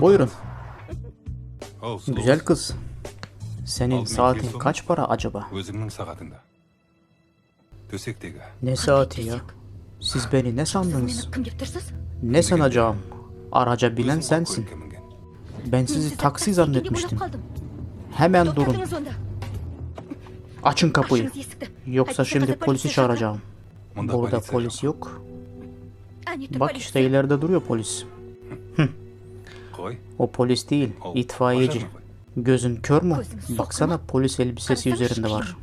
Buyurun. Güzel kız. Senin saatin kaç para acaba? Ne saati ya? Siz beni ne sandınız? Ne sanacağım? Araca binen sensin. Ben sizi taksi zannetmiştim. Hemen durun. Açın kapıyı. Yoksa şimdi polisi çağıracağım. Burada polis yok. Bak işte ileride duruyor polis. O polis değil, itfaiyeci. Gözün kör mü? Baksana polis elbisesi üzerinde var.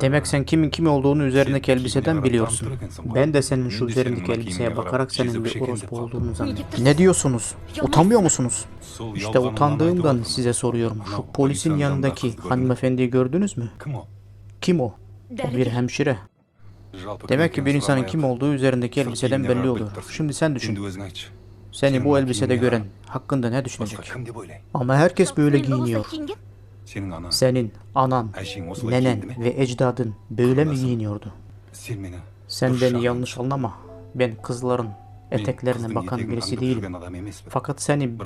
Demek sen kimin kim olduğunu üzerindeki elbiseden biliyorsun. Ben de senin şu üzerindeki elbiseye bakarak senin bir orospu olduğunu zannediyorum. Ne diyorsunuz? Utanmıyor musunuz? İşte utandığımdan size soruyorum. Şu polisin yanındaki hanımefendiyi gördünüz mü? Kim o? O bir hemşire. Demek ki bir insanın kim olduğu üzerindeki elbiseden belli oluyor. Şimdi sen düşün. Seni bu elbisede gören hakkında ne düşünecek? Ama herkes böyle giyiniyor. Senin anan, nenen ve ecdadın böyle mi giyiniyordu? Sen beni yanlış anlama. Ben kızların eteklerine bakan birisi değilim. Fakat seni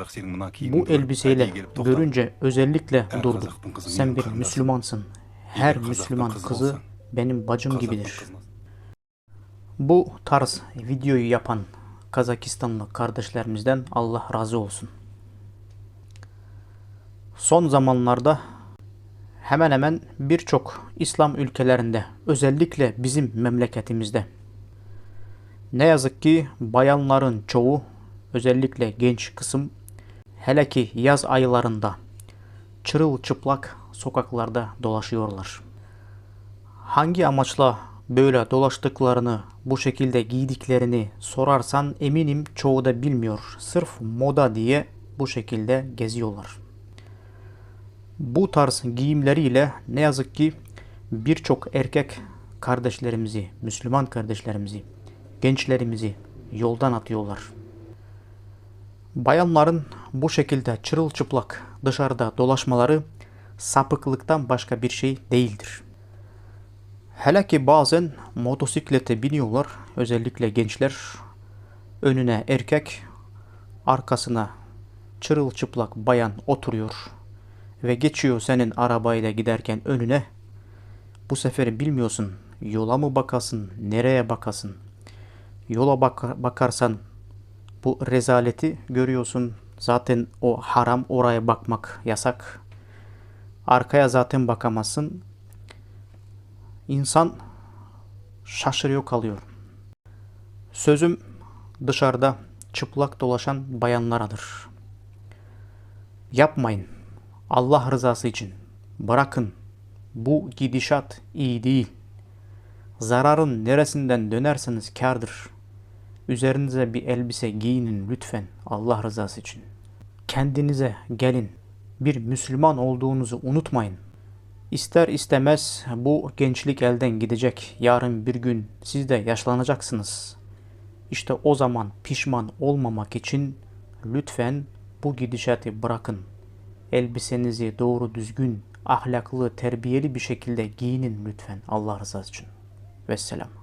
bu elbiseyle görünce özellikle durdum. Sen bir Müslümansın. Her Müslüman kızı benim bacım gibidir. Bu tarz videoyu yapan Kazakistanlı kardeşlerimizden Allah razı olsun. Son zamanlarda hemen hemen birçok İslam ülkelerinde özellikle bizim memleketimizde ne yazık ki bayanların çoğu özellikle genç kısım hele ki yaz aylarında çırılçıplak sokaklarda dolaşıyorlar. Hangi amaçla böyle dolaştıklarını, bu şekilde giydiklerini sorarsan eminim çoğu da bilmiyor. Sırf moda diye bu şekilde geziyorlar. Bu tarz giyimleriyle ne yazık ki birçok erkek kardeşlerimizi, Müslüman kardeşlerimizi, gençlerimizi yoldan atıyorlar. Bayanların bu şekilde çırılçıplak dışarıda dolaşmaları sapıklıktan başka bir şey değildir. Hele ki bazen motosiklete biniyorlar, özellikle gençler. Önüne erkek, arkasına çırılçıplak bayan oturuyor ve geçiyor senin arabayla giderken önüne. Bu sefer bilmiyorsun yola mı bakasın, nereye bakasın. Yola bak- bakarsan bu rezaleti görüyorsun. Zaten o haram oraya bakmak yasak. Arkaya zaten bakamazsın. İnsan şaşırıyor kalıyor. Sözüm dışarıda çıplak dolaşan bayanlaradır. Yapmayın. Allah rızası için. Bırakın. Bu gidişat iyi değil. Zararın neresinden dönerseniz kârdır. Üzerinize bir elbise giyinin lütfen Allah rızası için. Kendinize gelin. Bir Müslüman olduğunuzu unutmayın. İster istemez bu gençlik elden gidecek. Yarın bir gün siz de yaşlanacaksınız. İşte o zaman pişman olmamak için lütfen bu gidişatı bırakın. Elbisenizi doğru düzgün, ahlaklı, terbiyeli bir şekilde giyinin lütfen Allah rızası için. Vesselam.